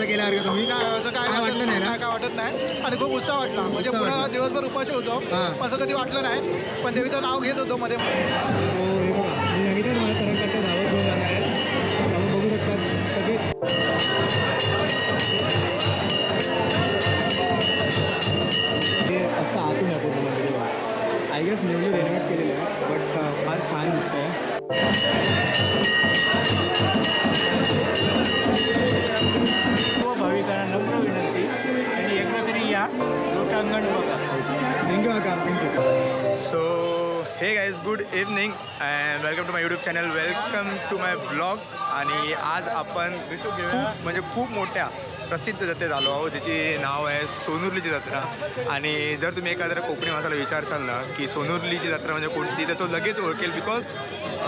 असं केल्यासारखं तुम्ही? काय असं काय काय वाटलं नाही ना? काय वाटत नाही. आणि खूप उत्साह वाटला. म्हणजे उत्साह पुन्हा वाटला. दिवसभर उपाशी होतो. हां. असं कधी वाटलं नाही. पण देवीचं नाव घेत होतो मध्ये सो हे बघा. मी सांगितलं तुम्हाला तरंगकरता धावत घेऊन जाणार आहे. आपण बघू शकता सगळे. हे असं आतून आहे पूर्ण मंदिर बघा. आय गेस न्यूली रेनोव्हेट केलेलं आहे बट फार छान दिसतंय. भाविकांना नम्र विनंती. त्यांनी एकदा तरी या लोटांगण बघा. So hey guys good evening and welcome to my YouTube channel welcome to my blog आणि आज आपण म्हणजे खूप मोठ्या प्रसिद्ध जत्रेत आलो आहोत त्याची नाव आहे सोनुर्लीची जत्रा. आणि जर तुम्ही एखाद्या कोकणी माणसाला विचारसाल ना की सोनुर्लीची जत्रा म्हणजे कोणती तर तो लगेच ओळखेल बिकॉज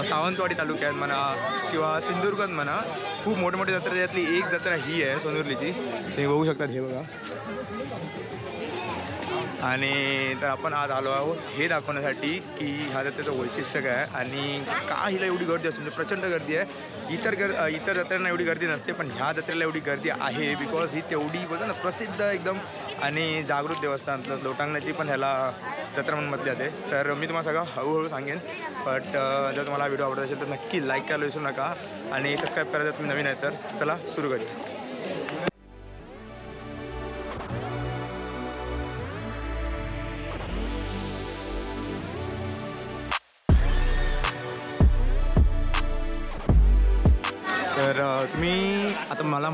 सावंतवाडी तालुक्यात म्हणा किंवा सिंधुदुर्गात म्हणा खूप मोठमोठी जत्रा त्यातली एक जत्रा ही आहे सोनुर्लीची. ते बघू शकतात हे बघा. आणि तर आपण आज आलो आहोत हे दाखवण्यासाठी की ह्या जत्रेचं वैशिष्ट्य काय आहे आणि का हिला एवढी गर्दी असते म्हणजे प्रचंड गर्दी आहे. इतर गर इतर जत्रेला एवढी गर्दी नसते पण ह्या जत्रेला एवढी गर्दी आहे बिकॉज ही तेवढी बोलतो ना प्रसिद्ध एकदम. आणि जागृत देवस्थान लोटांगण्याची लोटांगणाची पण ह्याला जत्रा म्हणून म्हटली जाते. तर मी तुम्हाला सगळं हळूहळू सांगेन. बट जर तुम्हाला व्हिडिओ आवडत असेल तर नक्की लाईक करायला विसरू नका. आणि सबस्क्राईब करायचं तुम्ही नवीन आहे तर चला सुरू करूया.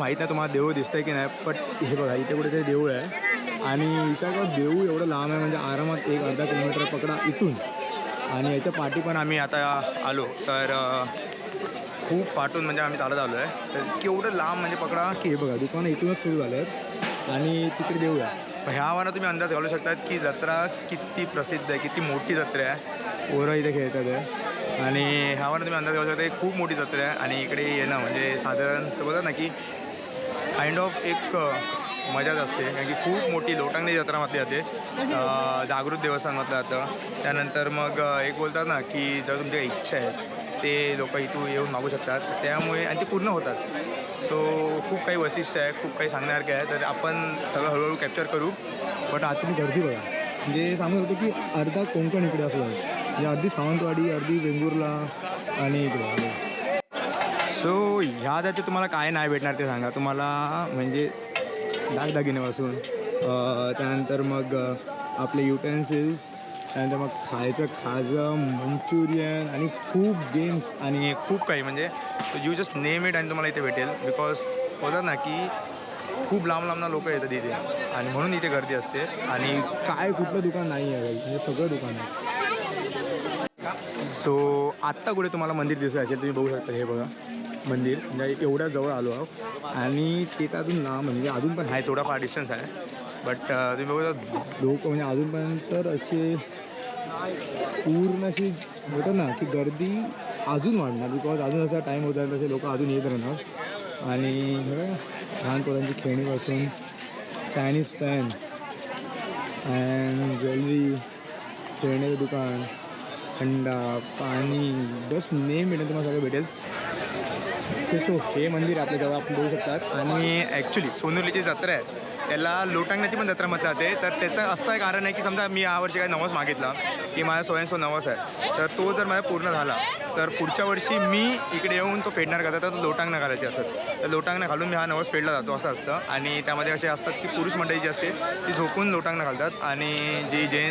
माहीत नाही तुम्हाला देऊळ दिसतंय की नाही बट हे बघा इथे कुठेतरी देऊळ आहे. आणि विचार करा देऊळ एवढं लांब आहे म्हणजे आरामात एक अर्धा किलोमीटर पकडा इथून. आणि याच्या पाठी पण आम्ही आता आलो. तर खूप पाठून म्हणजे आम्ही चालत आलो आहे तर केवढं लांब म्हणजे पकडा? की हे बघा दुकानं इथूनच सुरू झालं आहेत आणि तिकडे देऊळ आहे. ह्या ह्यावरनं तुम्ही अंदाज घालू शकतात की जत्रा किती प्रसिद्ध आहे किती मोठी जत्रा आहे. ओरं इथे खेळतात आहे आणि ह्यावर तुम्ही अंदाज घालू शकता खूप मोठी जत्रा आहे. आणि इकडे येणं म्हणजे साधारण असं ना की काइंड ऑफ एक मजाच असते. कारण की खूप मोठी लोटांगणी जत्रा म्हटली जाते जागृत देवस्थान म्हटलं जातं. त्यानंतर मग एक बोलतात ना की जर तुमच्या इच्छा आहे ते लोक इथून येऊन मागू शकतात. त्यामुळे आणि ते पूर्ण होतात. सो खूप काही वैशिष्ट्य आहे खूप काही सांगण्यासारखं आहे. तर आपण सगळं हळूहळू कॅप्चर करू. बट आतून गर्दी बघा. म्हणजे सांगत होतो की अर्धा कोंकण इकडे असलं. म्हणजे अर्धी सावंतवाडी अर्धी वेंगुर्ला आणि इकडे. सो ह्या जाती तुम्हाला काय नाही भेटणार ते सांगा. तुम्हाला म्हणजे दागदागिन्यापासून त्यानंतर मग आपले युटेन्सिल्स त्यानंतर मग खायचं खाजं मंचुरियन आणि खूप गेम्स आणि खूप काही. म्हणजे यू जस्ट नेम इट आणि तुम्हाला इथे भेटेल. बिकॉज होतात ना की खूप लांब लांबना लोक येतात इथे. आणि म्हणून इथे गर्दी असते. आणि काय कुठलं दुकान नाही आहे. काही. म्हणजे सगळं दुकान आहे. सो आत्ता कुठे तुम्हाला मंदिर दिसत असेल तुम्ही बघू शकता हे बघा. मंदिर म्हणजे एवढ्या जवळ आलो आहोत. आणि ते तर अजून ना म्हणजे अजून पण आहे थोडाफार डिस्टन्स आहे. बट तुम्ही बघू लोक म्हणजे अजूनपर्यंत तर असे पूर्ण अशी होतं ना की गर्दी अजून वाढणार. बिकॉज अजून असा टाईम होत आहे तसे लोक अजून येत राहणार. आणि हे लहान पोरांची खेळणीपासून चायनीज पॅन अँड ज्वेलरी खेळण्याचं दुकान थंडा पाणी बस नेम मिळेल तुम्हाला सगळं भेटेल. केसो हे मंदिर आपल्या जवळ आपण बघू शकतात. आणि ॲक्च्युली सोनुलीची जत्रा आहे. त्याला लोटांगण्याची पण जत्रा म्हटलं जाते. तर त्याचं असं एक कारण आहे की समजा मी यावर्षी काही नवस मागितला की माझा स्वयंसो नवस आहे. तर तो जर माझा पूर्ण झाला तर पुढच्या वर्षी मी इकडे येऊन तो फेडणार करता तर लोटांगणं घालायची असत. तर लोटांगणं घालून मी हा नवस फेडला जातो असं असतं. आणि त्यामध्ये असे असतात की पुरुष मंडळी जी असते ती झोपून लोटांगणं घालतात. आणि जी जे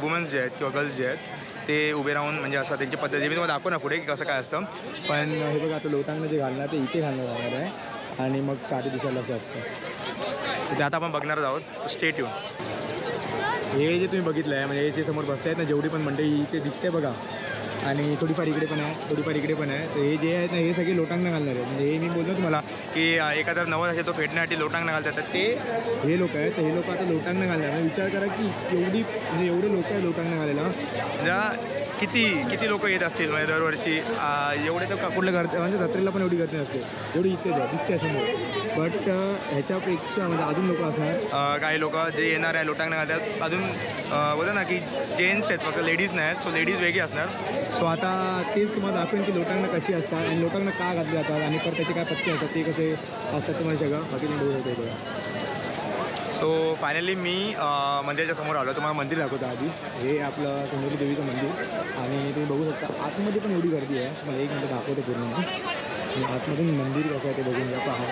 वुमन्स जे आहेत किंवा गर्ल्स जे आहेत ते उभे राहून म्हणजे असं त्यांची पद्धती मी तुम्हाला दाखवू ना पुढे की कसं काय असतं. पण हे बघा आता लोटांना जे घालणार ते इथे घालणार जाणार आहे. आणि मग चारी दिशाला असं असतं. ते आता आपण बघणारच आहोत. स्टेट येऊन हे जे तुम्ही बघितलं आहे म्हणजे हे जे समोर बसतायत ना जेवढी पण मंडळी इथे दिसते बघा. आणि थोडीफार इकडे पण आहे थोडीफार इकडे पण आहे. तर हे जे आहेत ना हे सगळे लोटांना घालणार आहे म्हणजे हे मी बोललो तुम्हाला की एखादा नवस असेल तो फेडण्यासाठी लोटांगणं घालतात. तर ते हे लोक आहेत. तर हे लोक आता लोटांना घालणार म्हणजे विचार करा की एवढी म्हणजे एवढे लोक आहेत लोटांगणं घालायला. म्हणजे किती किती लोक येत असतील? म्हणजे दरवर्षी एवढे तर कुठल्या गर्दी म्हणजे जत्रेला पण एवढी गर्दी नसते. एवढी इतके दिसते समोर बट ह्याच्यापेक्षा म्हणजे अजून लोक असणार. काही लोक जे येणार आहे लोटांगण घालतात अजून अ, बोलतो ना की जेंट्स आहेत फक्त लेडीज नाही आहेत सो लेडीज वेगळी असणार. सो आता तेच तुम्हाला दाखवेन की लोटांना कशी असतात आणि लोटांना का घातली जातात आणि परत त्याचे काय पत्ते असतात ते कसे असतात तुम्हाला सगळं. बाकी तुम्ही बघू शकता सो फायनली मी मंदिराच्या समोर आलो. तुम्हाला मंदिर दाखवतो आधी. हे आपलं सुंदरी देवीचं मंदिर. आणि तुम्ही बघू शकता आतमध्ये पण एवढी गर्दी आहे. मला एक मिनटं दाखवतो पूर्ण. मी. आणि आतमधून मंदिर कसं आहे ते बघून घ्या. पहा.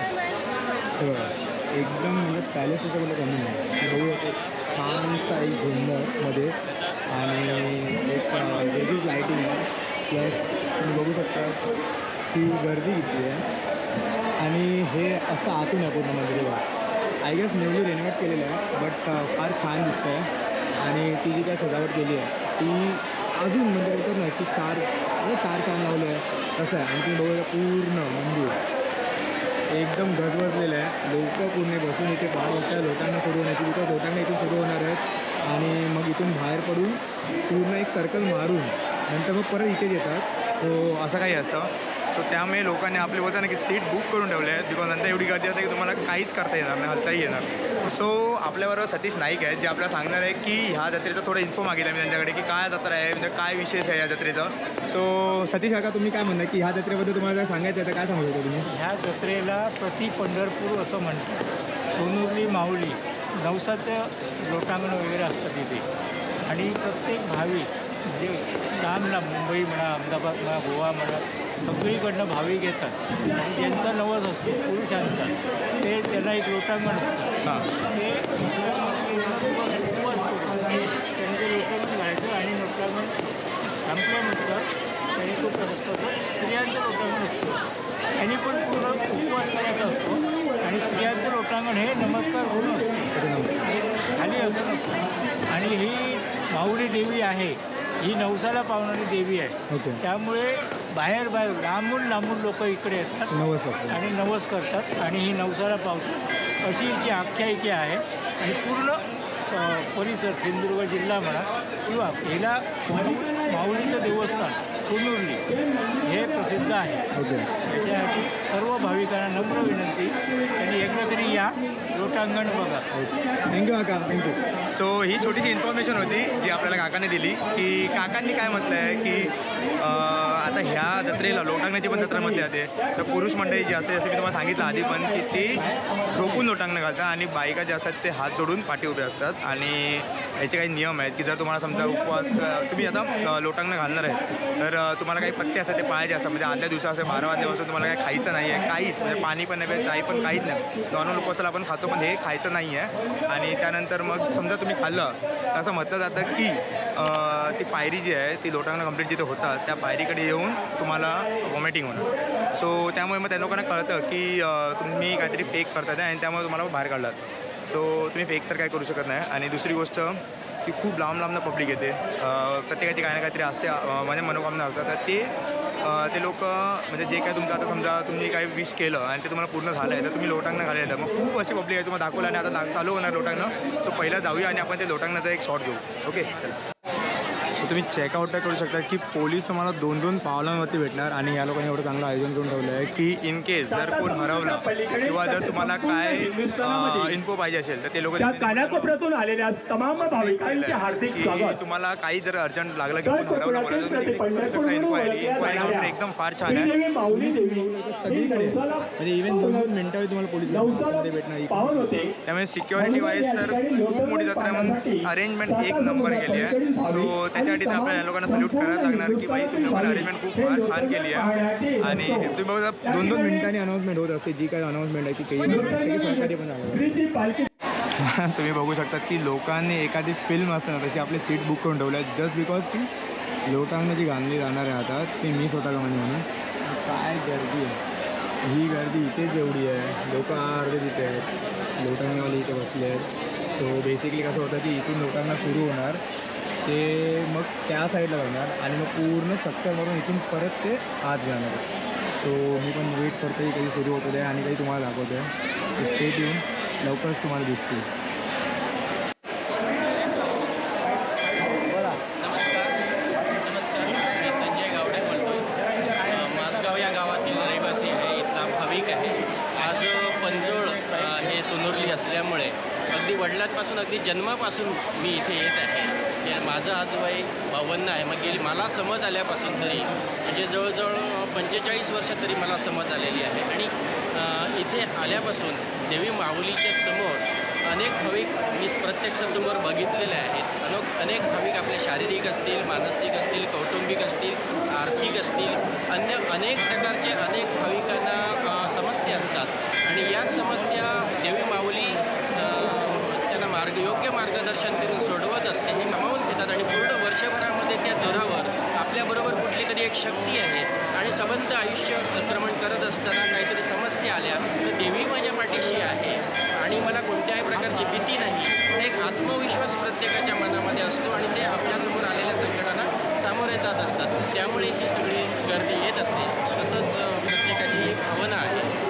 एकदम म्हणजे पॅलेसचं मला कमी नाही. बघू शकते छानसा एक झुंबरमध्ये आणि एक अ, वेगळीच लाईटिंग आहे. प्लस तुम्ही बघू शकता ती गर्दी किती आहे. आणि हे असं आतून आहे पूर्ण मंदिर बघा. आय गेस न्यूली रेनोवेट केलेलं आहे बट फार छान दिसतं आहे आणि ती जी काय सजावट केली आहे ती अजून म्हणजे बोलतात ना की चार म्हणजे चार छान लावलं आहे तसं आहे. आणि तुम्ही बघू पूर्ण मंदिर एकदम गजबजलेलं आहे. लोक पूर्ण बसून इथे बाहेर होत्या लोकांना सुरू होण्याची बिकॉज लोकांना इथून सुरू होणार आहेत. आणि मग इथून बाहेर पडून पूर्ण एक सर्कल मारून नंतर मग परत इथेच येतात. सो असं काही असतं. सो त्यामुळे लोकांनी आपले बोलताना की सीट बुक करून ठेवले आहेत. बिकॉज नंतर एवढी गर्दी असते की तुम्हाला काहीच करता येणार नाही हलताही येणार सो आपल्याबरोबर सतीश नाईक आहेत जे आपल्याला सांगणार आहे की ह्या जत्रेचं थोडं इन्फो मागितला मी त्यांच्याकडे की काय जत्रा आहे म्हणजे काय विशेष आहे या जत्रेचा. सो सतीश काका तुम्ही काय म्हणता की ह्या जत्रेबद्दल तुम्हाला जर सांगायचं आहे तर काय सांगू शकता तुम्ही? ह्या जत्रेला प्रति पंढरपूर असं म्हणतात. सोनुर्ली माऊली नवसाचं लोटांगण वगैरे असतं तिथे. आणि प्रत्येक भाविक म्हणजे लांब लांब मुंबई म्हणा अहमदाबाद म्हणा गोवा म्हणा सगळीकडनं भाविक येतात आणि ज्यांचा नवस असतो पुरुषांचा ते त्यांना एक लोटांगण असतं. हां. ते उपवास करतात आणि त्यांनी ते लोटांगण घालायचं आणि लोटांगण संपल्यानंतर त्यांनी तो तसं स्त्रियांचं लोटांगण असतं. त्यांनी पण पूर्ण उपवास करायचा असतो. आणि स्त्रियांचं लोटांगण हे नमस्कार करून असतं. खाली असं नसतं. आणि ही माऊली देवी आहे. ही नवसाला पावणारी देवी आहे. ओके. त्यामुळे बाहेर बाहेर लांबून लांबून लोक इकडे येतात नवस असं आणि नवस करतात आणि ही नवसाला पावतात. अशी जी आख्यायिकी आहे. आणि पूर्ण अ, परिसर सिंधुदुर्ग जिल्हा म्हणा किंवा पहिला माऊ- माऊलीचं देवस्थान सोनुर्ली हे प्रसिद्ध आहे. ओके. त्याच्यासाठी सर्व भाविकांना नम्र विनंती. त्यांनी एकदा तरी या लोटांगण बघा. थँक्यू काका थँक्यू. सो ही छोटीशी इन्फॉर्मेशन होती जी आपल्याला काकाने दिली की काकांनी काय म्हटलं आहे की आता ह्या जत्रेला लोटांगणाची पण जत्रा म्हटली जाते तर पुरुष मंडळी जी असते जसं मी तुम्हाला सांगितलं आधी पण की ती झोपून लोटांगणं घालतात आणि बायका जे असतात ते हात जोडून पाठी उभे असतात. आणि याचे काही नियम आहेत की जर तुम्हाला समजा उपवास तुम्ही आता लोटांगणं घालणार आहे तर तुम्हाला काही पत्ते असतात ते पाळायचे असतात. म्हणजे आदल्या दिवसा असं बारा वाजल्यापासून तुम्हाला काही खायचं नाही आहे काहीच. म्हणजे पाणी पण नाही चाय पण काहीच नाही. नॉर्मल उपवासाला आपण खातो पण हे खायचं नाही आहे आणि त्यानंतर मग समजा तुम्ही खाल्लं तर असं म्हटलं जातं की ती पायरी जी आहे ती लोटांगणं कंप्लीट जिथे होतात त्या पायरीकडे येऊन तुम्हाला वॉमिटिंग होणार. सो त्यामुळे मग त्या लोकांना कळतं की तुम्ही काहीतरी फेक करतात आणि त्यामुळे तुम्हाला बाहेर काढलात सो तुम्ही फेक तर काय करू शकत नाही. आणि दुसरी गोष्ट की खूप लांब लांबनं पब्लिक येते. प्रत्येकाची काही ना काहीतरी असे म्हणजे मनोकामना असतात. तर ते ते लोक म्हणजे जे काय तुमचं आता समजा तुम्ही काही विश केलं आणि ते तुम्हाला पूर्ण झालं आहे तर तुम्ही लोटांना घालायला मग खूप अशी पब्लिक आहे. तुम्हाला दाखवलं आणि आता चालू होणार लोटांना सो पहिला जाऊया आणि आपण ते लोटांगणाचा एक शॉट घेऊ. ओके चला. तुम्ही चेकआउट करू शकता की पोलीस तुम्हाला दोन दोन पावलांवरती भेटणार आणि या लोकांनी एवढं चांगलं आयोजन करून ठेवलं आहे की की इन केस जर कोण हरवलं किंवा जर तुम्हाला काय इन्फो पाहिजे असेल तर ते लोक आलेल्या तमाम तुम्हाला काही जर अर्जंट लागलं की कोण हरवलं शकता इन्क्वायरी एकदम फार छान आहे. पोलीस सगळीकडे. म्हणजे इव्हन दोन दोन मिनिटावर तुम्हाला पोलीस भेटणार, त्यामुळे सिक्युरिटी वाईज तर खूप मोठी जत्रा म्हणून अरेंजमेंट एक नंबर केली आहे. सो त्याच्यासाठी तर आपल्या लोकांना सल्यूट करायला लागणार की बाई तुम्ही लोकांना अरेंजमेंट खूप फार छान केली आहे. आणि तुम्ही बघू दोन दोन मिनिटांनी अनाऊन्समेंट होत असते जी काय अनाऊन्समेंट आहे ती काही सरकारी पण आहे. तुम्ही बघू शकता की लोकांनी एखादी फिल्म असणार तशी आपली सीट बुक करून ठेवल्या जस्ट बिकॉज की लोकांना जी गांधी जाणार आहे आता ती मी स्वतः का म्हणजे म्हणून काय गर्दी आहे. ही गर्दी इथेच एवढी आहे लोक अर्धे तिथे आहेत. लोटांगणवाले इथे बसले आहेत. सो बेसिकली कसं होतं की इथून लोकांना सुरू होणार. ते मग त्या साईडला जाणार आणि मग पूर्ण चक्कर मारून इथून परत ते आत जाणार. सो मी पण वेट करतो आहे कधी सुरू होतो आहे आणि काही तुम्हाला दाखवतो आहे सो स्टेट येऊन लवकरच तुम्हाला दिसतील नमस्कार नमस्कार हे सोनोरली असल्यामुळे अगदी वडिलांपासून अगदी जन्मापासून मी इथे येत आहे. माझं आज वय बावन्न आहे. मग गेली मला समज आल्यापासून तरी म्हणजे जवळजवळ पंचेचाळीस वर्ष तरी मला समज आलेली आहे. आणि इथे आल्यापासून देवी माऊलीच्या समोर अनेक भाविक मी प्रत्यक्षासमोर बघितलेले आहेत. अनोक अनेक भाविक आपले शारीरिक असतील मानसिक असतील कौटुंबिक असतील आर्थिक असतील अन्य अनेक प्रकारचे अनेक भाविकांना समस्या असतात. आणि या समस्या देवी माऊली योग्य मार्गदर्शन करून सोडवत असते हे कमावून घेतात. आणि पूर्ण वर्षभरामध्ये त्या जोरावर आपल्याबरोबर कुठली तरी एक शक्ती आहे आणि संबंध आयुष्य अतिक्रमण करत असताना काहीतरी समस्या आल्या तर देवी माझ्या पाठीशी आहे आणि मला कोणत्याही प्रकारची भीती नाही. एक आत्मविश्वास प्रत्येकाच्या मनामध्ये असतो आणि ते आपल्यासमोर आलेल्या संकटांना सामोरे जात असतात. त्यामुळे ही सगळी गर्दी येत असते. तसंच प्रत्येकाची भावना आहे.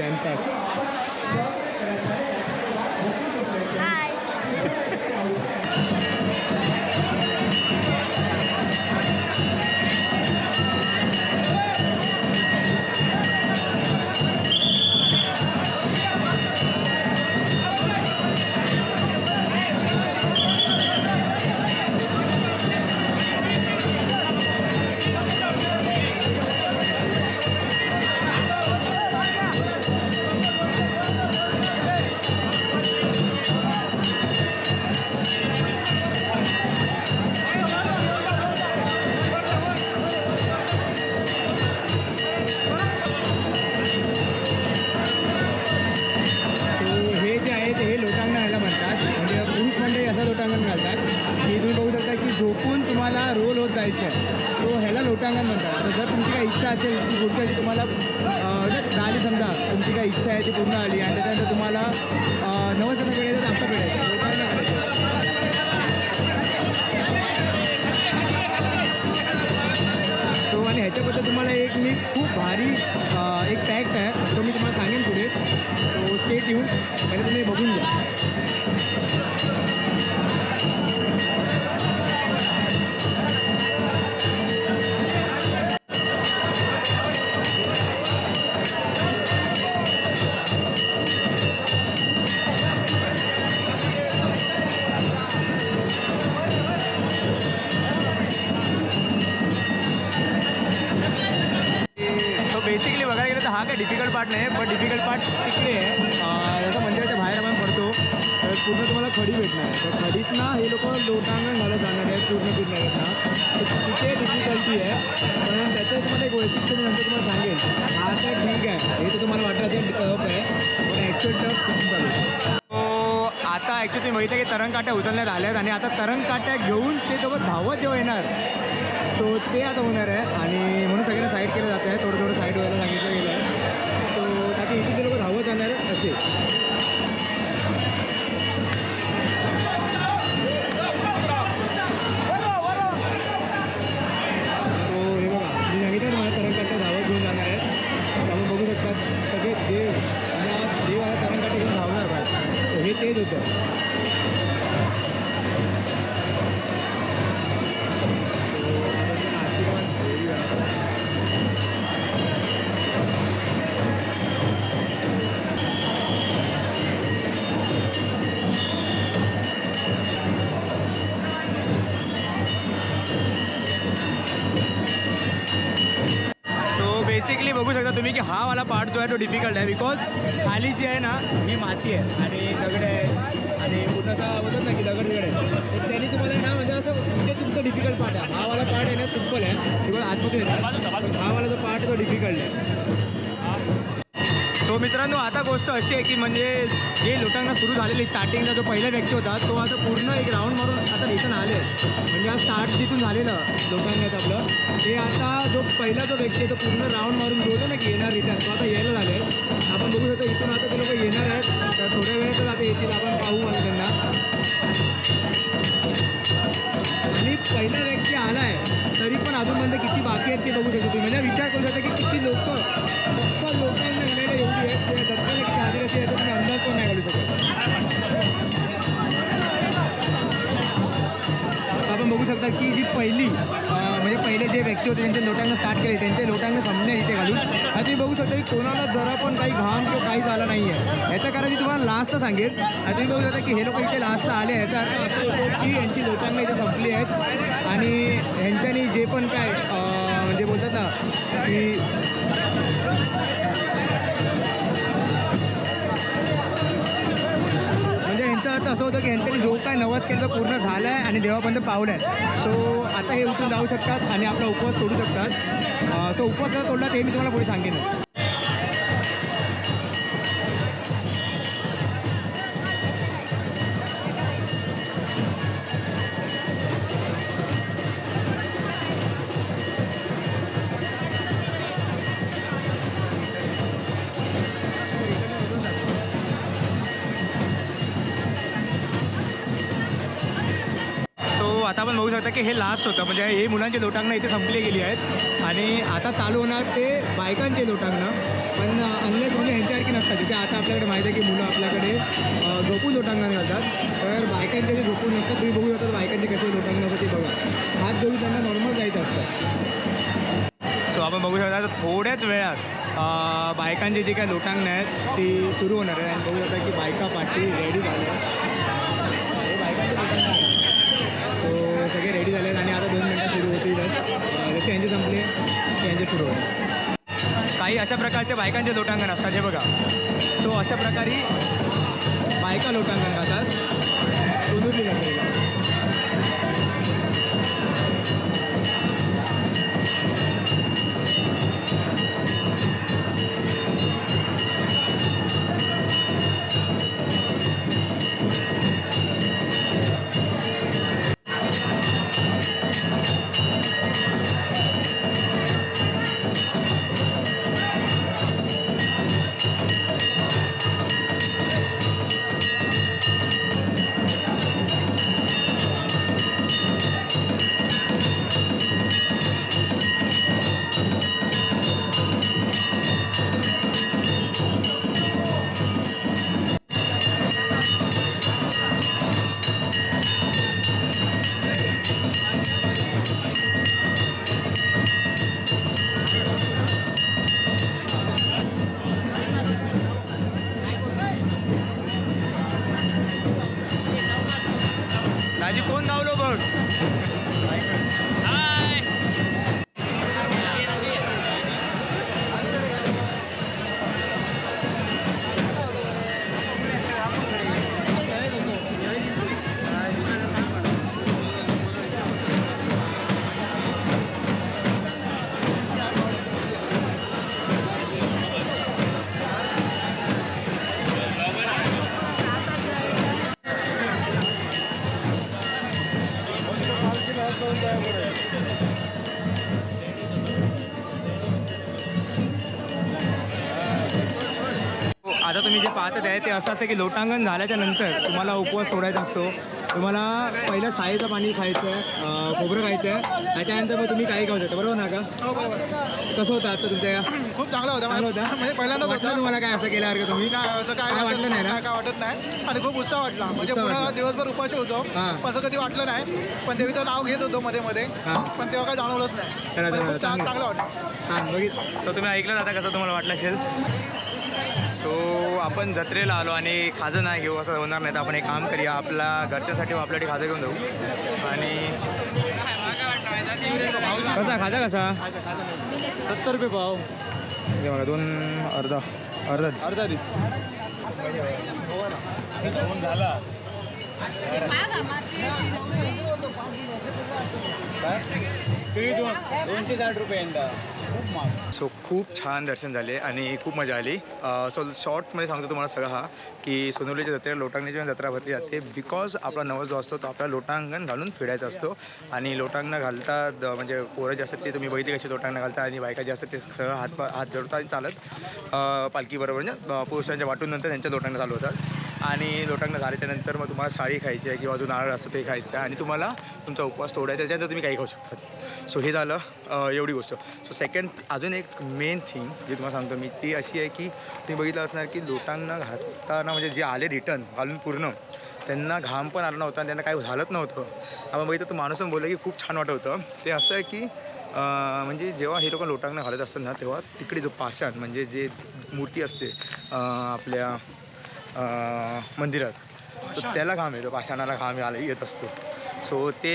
खूप इच्छा असेल तुम्हाला झाली समजा तुमची काही इच्छा आहे ती पूर्ण आली आणि त्याच्यानंतर तुम्हाला अं, नवस तर असं फेडायचं हो, करायचं. सो आणि ह्याच्याबद्दल तुम्हाला एक मी खूप भारी एक फॅक्ट आहे तो मी तुम्हाला सांगेन पुढे. सो स्टेट येऊन पहिले तुम्ही बघून घ्या. हा काय डिफिकल्ट पार्ट नाही पण डिफिकल्ट पार्ट तिकडे आहे. जसं मंदिराच्या बाहेर आपण पडतो तर पूर्ण तुम्हाला खडी भेटणार आहे. तर खडीत ना हे लोक लोटांगण घालत जाणार आहेत पूर्ण फिरणार ना. तर तिथे डिफिकल्टी आहे. पण त्याचं तुम्हाला एक वैशिष्ट्य मी नंतर तुम्हाला सांगेल हा तर ठीक आहे. हे तर तुम्हाला वाटत असेल टप आहे. पण ॲक्च्युअल टप खूप चालू हो, आता ॲक्च्युअली तुम्ही माहिती आहे की तरंगकाट्या उचलण्यात आल्यात आणि आता तरंगकाट्या घेऊन ते सोबत धावत जेव्हा येणार सो ते आता होणार आहे. आणि म्हणून सगळ्यांना साईड केलं जात आहे. थोडं थोडं साईड व्हायला सांगितलं गेलं आहे जाणार वाला पार्ट जो आहे तो डिफिकल्ट आहे बिकॉज खाली जी आहे ना ही माती आहे. आणि दगड आहे. आणि पूर्ण बोलत ना की दगड दगड आहे तर त्यांनी तुम्हाला ना म्हणजे असं इथे तुमचं डिफिकल्ट पार्ट आहे. हा वाला पार्ट आहे ना सिंपल आहे. किंवा आतमध्ये येतात हा वाला जो पार्ट आहे तो डिफिकल्ट आहे. तो मित्रांनो आता गोष्ट अशी आहे की म्हणजे जे लोकांना सुरू झालेली स्टार्टिंगला जो पहिला व्यक्ती होता तो आता पूर्ण एक राऊंड मारून आता रिटर्न आले. म्हणजे हा स्टार्ट जिथून झालेलं लोटांगणात आपलं. ते आता जो पहिला जो व्यक्ती आहे तो पूर्ण राऊंड मारून बोलतो ना की येणार रिटर्न तो आता यायला झाले आपण बघू शकतो इथून आता ते लोक येणार आहेत. तर थोड्या वेळातच आता येतील. आपण पाहू आता त्यांना. आणि पहिला व्यक्ती आला आहे तरी पण अजूनपर्यंत किती बाकी आहेत ते बघू शकतो तुम्ही. म्हणजे विचार करू शकता की किती लोक होते त्यांच्या लोटांना स्टार्ट केले त्यांच्या लोटांना समजणे इथे घालून. आता तुम्ही बघू शकता की कोणाला जरा पण काही घाम किंवा काही झाला नाही आहे याचं कारण मी तुम्हाला लास्ट सांगेल आता तुम्ही बघू शकता की हे लोक इथे लास्टला आले याचा अर्थ असं होतो की यांची लोटांना इथे संपली आहेत. आणि ह्यांच्यानी जे पण काय म्हणजे बोलतात ना की म्हणजे असं होतं की यांच्यानी जो काय नवस केलं पूर्ण झालं आहे आणि देवापर्यंत पावलं आहे सो आता हे उठून जाऊ शकतात आणि आपला उपवास सोडू शकतात. सो उपवास तोडला ते मी तुम्हाला पुढे सांगेन. की हे लास्ट होतं. म्हणजे हे मुलांचे लोटांगणं इथे संपली गेली आहेत. आणि आता चालू होणार ते बायकांचे लोटांगणं. पण अनलेस म्हणजे ह्यांच्यासारखी नसतात. जिथे आता आपल्याकडे माहिती आहे की मुलं आपल्याकडे झोपून लोटांगण घालतात. तर बायकांचे जे झोपून नसतात तुम्ही बघू शकता बायकांचे कसे लोटांगण होते बघा. हात जोडून त्यांना नॉर्मल जायचं असतं. तो आपण बघू शकता. थोड्याच वेळात बायकांची जी काही लोटांगणं आहेत ती सुरू होणार आहे आणि बघू शकता की बायका पाठी रेडी झाल्या. रेडी झाले आणि आता दोन मिनटात सुरू होतील. जसे यांचे संपले ते यांचे सुरू होते काही अशा प्रकारचे बायकांचे लोटांगण असतात हे बघा. सो अशा प्रकारे बायका लोटांगण घालतात सोनुरली जत्रेला तुम्ही जे पाहतात आहे ते असं असतं की लोटांगण झाल्याच्यानंतर तुम्हाला उपवास तोडायचा असतो. तुम्हाला पहिलं साईचं पाणी खायचं आहे खोबरं खायचं आहे. त्याच्यानंतर मग तुम्ही काही खाऊ शकता. बरोबर ना का? कसं होतं आता तुमच्या खूप चांगलं होतं चांगलं होतं? म्हणजे पहिल्यांदाच वाटलं तुम्हाला काय असं केल्यासारखं तुम्ही? काय असं काय काय वाटलं नाही ना? काय वाटत नाही. आणि खूप उत्साह वाटला. म्हणजे उत्साह पुन्हा वाटला. दिवसभर उपाशी होतो. हां. पण असं कधी वाटलं नाही. पण देवीचं नाव घेत होतो मध्ये मध्ये. हां. पण तेव्हा काय जाणवलंच नाही. चला, पण चला, खूप छान चांगलं. चांगलं वाटलं. छान बघित तर तुम्ही ऐकलं आता कसं तुम्हाला वाटलं असेल? सो आपण जत्रेला आलो आणि खाजं नाही घेऊ असं होणार नाही तर आपण एक काम करूया आपल्या घरच्यासाठी आपल्यासाठी खाजं घेऊन जाऊ. आणि कसा खाजा कसा? सत्तर रुपये भाव हे बघा दोन अर्धा अर्धा अर्धा दोनशे साठ रुपये यंदा खूप महाग सो खूप छान दर्शन झाले आणि खूप मजा आली. सो शॉर्टमध्ये सांगतो तुम्हाला सगळं हा की सोनवलीच्या जत्रेला लोटांगणाची जत्रा भरली जाते बिकॉज आपला नवस जो असतो तो आपला लोटांगण घालून फिरायचा असतो. आणि लोटांगण घालता म्हणजे पोरं जे असतात ते तुम्ही बघितले कसे लोटांगण घालता आणि बायका जे असतात ते सगळं हात हात जोडतात आणि चालत पालखीबरोबर म्हणजे पुरुषांच्या वाटून नंतर त्यांच्या लोटांगण चालू होतात. आणि लोटांना झाल्याच्यानंतर मग तुम्हाला साडी खायची आहे किंवा जो नारळ असतो ते खायचं आहे. आणि तुम्हाला तुमचा उपवास तोडायचा त्याच्यानंतर तुम्ही काही खाऊ शकतात सो हे झालं एवढी गोष्ट. सो सेकंड अजून एक मेन थिंग जे तुम्हाला सांगतो मी ती अशी आहे की तुम्ही बघितलं असणार की लोटांना घालताना म्हणजे जे आले रिटर्न घालून पूर्ण त्यांना घाम पण आला नव्हता आणि त्यांना काही झालंच नव्हतं. आपण बघितलं तो माणूस पण बोललं की खूप छान वाटत होतं. ते असं आहे की म्हणजे जेव्हा हे लोक लोटांना घालत असतात ना तेव्हा तिकडे जो पाषाण म्हणजे जे मूर्ती असते आपल्या मंदिरात. तर त्याला घाम येतो पाषाणाला घाम आला येत असतो. सो ते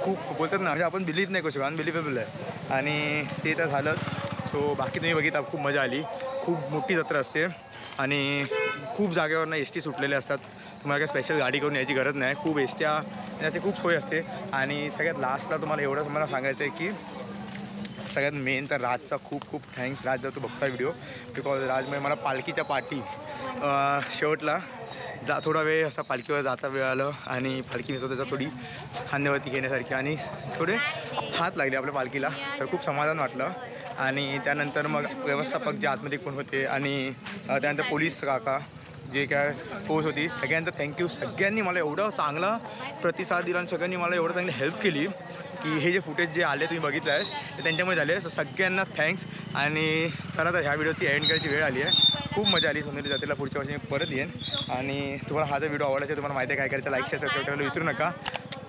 खूप बोलतात ना म्हणजे आपण बिलीव्ह नाही करू शकतो अनबिलिव्हेबल आहे. आणि ते तर झालं. सो बाकी तुम्ही बघितलं खूप मजा आली. खूप मोठी जत्रा असते. आणि खूप जागेवरनं एस टी सुटलेल्या असतात. तुम्हाला काही स्पेशल गाडी करून यायची गरज नाही. खूप एस ट्या त्याची खूप सोय असते. आणि सगळ्यात लास्टला तुम्हाला एवढं तुम्हाला सांगायचं आहे की सगळ्यात मेन तर राजचा खूप खूप थँक्स राज जर तू बघता व्हिडिओ बिकॉज राजमुळे मला पालखीच्या पाठी शेवटला जा थोडा वेळ असा पालखीवर जाता वेळ आलं आणि पालखीने स्वतःचा थोडी खांद्यावरती घेण्यासारखी आणि थोडे हात लागले आपल्या पालखीला. तर खूप समाधान वाटलं. आणि त्यानंतर मग व्यवस्थापक जे आतमध्ये कोण होते आणि त्यानंतर पोलीस काका जे काय फोर्स होती सगळ्यांचं थँक्यू सगळ्यांनी मला एवढं चांगला प्रतिसाद दिला आणि सगळ्यांनी मला एवढं चांगली हेल्प केली की हे जे फुटेज जे आले तुम्ही बघितलं आहे ते त्यांच्यामुळे झाले. सो सगळ्यांना थँक्स आणि चला तर ह्या व्हिडिओची एंड करायची वेळ आली आहे. खूप मजा आली सोनेरी जात्रेला पुढच्या वर्षी मी परत येईन. आणि तुम्हाला हा जर व्हिडिओ आवडला तुम्हाला माहिती आहे काय करायचं लाईक शेअर सबस्क्राईब करायला विसरू नका.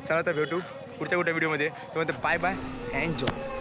चला तर भेटू पुढच्या कुठल्या व्हिडिओमध्ये तुम्हाला बाय बाय एन्जॉय